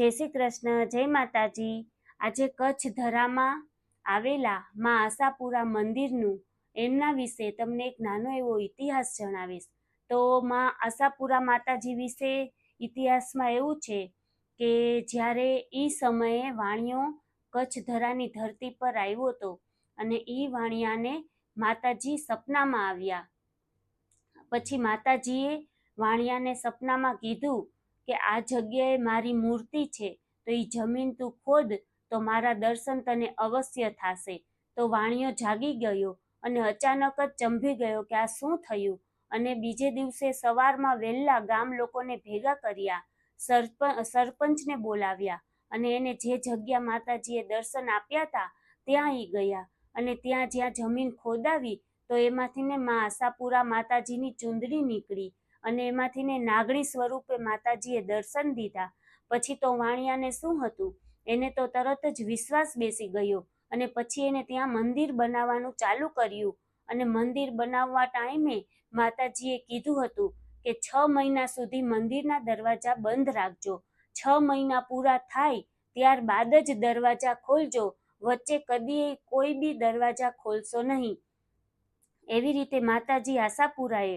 જય શ્રી કૃષ્ણ, જય માતાજી. આજે કચ્છ ધરામાં આવેલા મા આશાપુરા મંદિરનું એમના વિશે તમને એક નાનો એવો ઇતિહાસ જણાવીશ. તો મા આશાપુરા માતાજી વિશે ઇતિહાસમાં એવું છે કે જ્યારે એ સમયે વાણિયો કચ્છ ધરાની ધરતી પર આવ્યો હતો અને એ વાણિયાને માતાજી સપનામાં આવ્યા. પછી માતાજીએ વાણિયાને સપનામાં કીધું કે આ જગ્યાએ મારી મૂર્તિ છે, તો એ જમીન તું ખોદ, તો મારા દર્શન તને અવશ્ય થશે. તો વાણિયો જાગી ગયો અને અચાનક જ ચંભી ગયો કે આ શું થયું? અને બીજે દિવસે સવારમાં વહેલા ગામ લોકોને ભેગા કર્યા સરપંચ સરપંચને બોલાવ્યા અને એને જે જગ્યા માતાજીએ દર્શન આપ્યા હતા ત્યાં એ ગયા. અને ત્યાં જ્યાં જમીન ખોદાવી, તો એમાંથી ને મા આશાપુરા માતાજીની ચુંદડી નીકળી. અને એમાંથી ને નાગણી સ્વરૂપે માતાજીએ દર્શન દીધા. પછી તો વાણિયાને શું હતું? એને તો તરત જ વિશ્વાસ બેસી ગયો અને પછી એને ત્યાં મંદિર બનાવવાનું ચાલુ કર્યું. અને મંદિર બનાવવા ટાઈમે માતાજીએ કીધું હતું કે છ મહિના સુધી મંદિરના દરવાજા બંધ રાખજો. છ મહિના પૂરા થાય ત્યારબાદ જ દરવાજા ખોલજો. વચ્ચે કદી કોઈ બી દરવાજા ખોલશો નહીં. એવી રીતે માતાજી આશાપુરાએ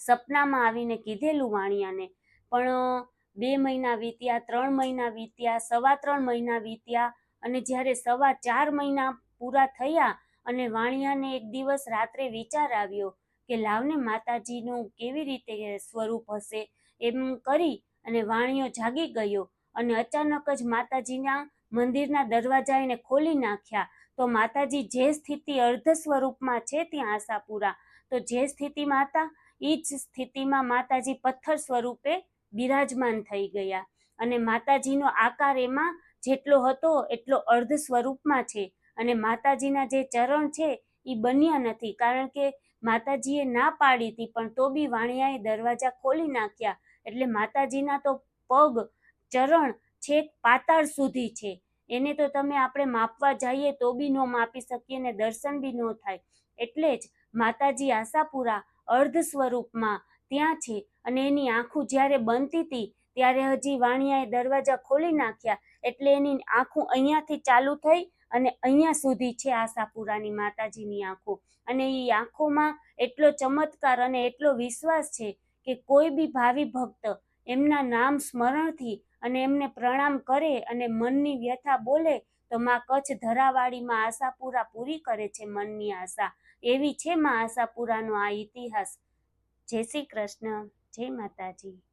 સપનામાં આવીને કીધેલું વાણિયાને. પણ બે મહિના વીત્યા, ત્રણ મહિના વીત્યા, સવા ત્રણ મહિના વીત્યા અને જ્યારે સવા ચાર મહિના પૂરા થયા અને વાણિયાને એક દિવસ રાત્રે વિચાર આવ્યો કે લાવને માતાજીનું કેવી રીતે સ્વરૂપ હશે એમ કરી અને વાણિયો જાગી ગયો અને અચાનક જ માતાજીના મંદિરના દરવાજા એને ખોલી નાખ્યા. તો માતાજી જે સ્થિતિ અર્ધ સ્વરૂપમાં છે ત્યાં આશાપુરા. તો જે સ્થિતિમાં હતા એ જ સ્થિતિમાં માતાજી પથ્થર સ્વરૂપે બિરાજમાન થઈ ગયા. અને માતાજીનો આકાર એમાં જેટલો હતો એટલો અર્ધ સ્વરૂપમાં છે. અને માતાજીના જે ચરણ છે એ બન્યા નથી. કારણ કે માતાજીએ ના પાડી હતી, પણ તો બી વાણિયાએ દરવાજા ખોલી નાખ્યા. એટલે માતાજીના તો પગ, ચરણ, છેક, પાતાળ સુધી છે. એને તો તમે આપણે માપવા જઈએ તો બી ન માપી શકીએ ને દર્શન બી ન થાય. એટલે જ માતાજી આશાપુરા અર્ધ સ્વરૂપમાં ત્યાં છે અને એની આંખું જ્યારે બનતી હતી, ત્યારે હજી વાણિયાએ દરવાજા ખોલી નાખ્યા એટલે એની આંખું અહીંયાથી ચાલુ થઈ અને અહીંયા સુધી છે આશાપુરાની માતાજીની આંખો. અને એ આંખોમાં એટલો ચમત્કાર અને એટલો વિશ્વાસ છે કે કોઈ બી ભાવિ ભક્ત એમના નામ સ્મરણથી અને એમને પ્રણામ કરે અને મનની વ્યથા બોલે, તો માં કચ્છ ધરાવાળીમાં આશાપુરા પૂરી કરે છે મનની આશા. એવી છે માં આશાપુરાનો આ ઇતિહાસ. જય શ્રી કૃષ્ણ. જય માતાજી.